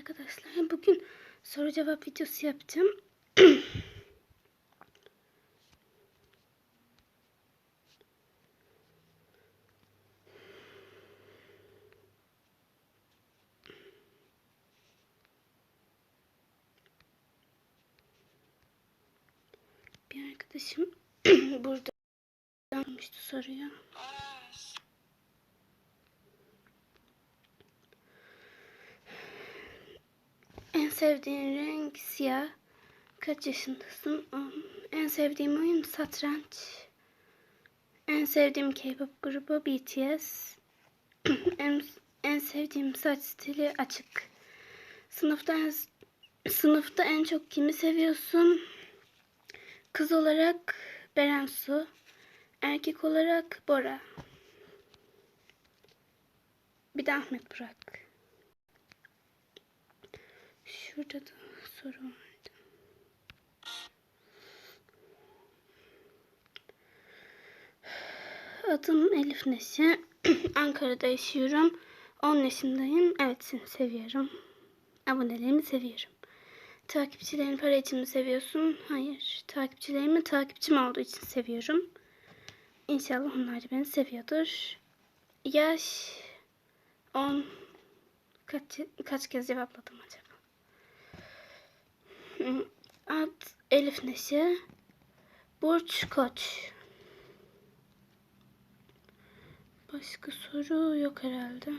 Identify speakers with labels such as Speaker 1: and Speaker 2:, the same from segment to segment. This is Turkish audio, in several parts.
Speaker 1: arkadaşlar. Bugün soru cevap videosu yapacağım. Bir arkadaşım burada yazmıştı soruyu. En sevdiğin renk siyah. Kaç yaşındasın? En sevdiğim oyun satranç. En sevdiğim K-pop grubu BTS. en, en sevdiğim saç stili açık. Sınıfta en, sınıfta en çok kimi seviyorsun? Kız olarak Beren Su. Erkek olarak Bora. Bir de Ahmet Burak. Şurada da soru vardı. Adım Elif Neşe. Ankara'da yaşıyorum. 10 yaşındayım. Evet seni seviyorum. Abonelerimi seviyorum. Takipçilerin para için mi seviyorsun? Hayır. Takipçilerimi takipçim olduğu için seviyorum. İnşallah onlar da beni seviyordur. Yaş 10 kaç, kaç kez cevapladım acaba? Ad Elif Neşe. Burç Koç. Başka soru yok herhalde.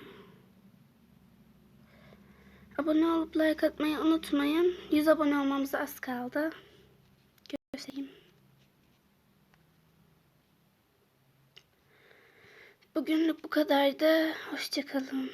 Speaker 1: Abone olup like atmayı unutmayın. 100 abone olmamıza az kaldı. Göstereyim. Bugünlük bu kadardı. Hoşçakalın.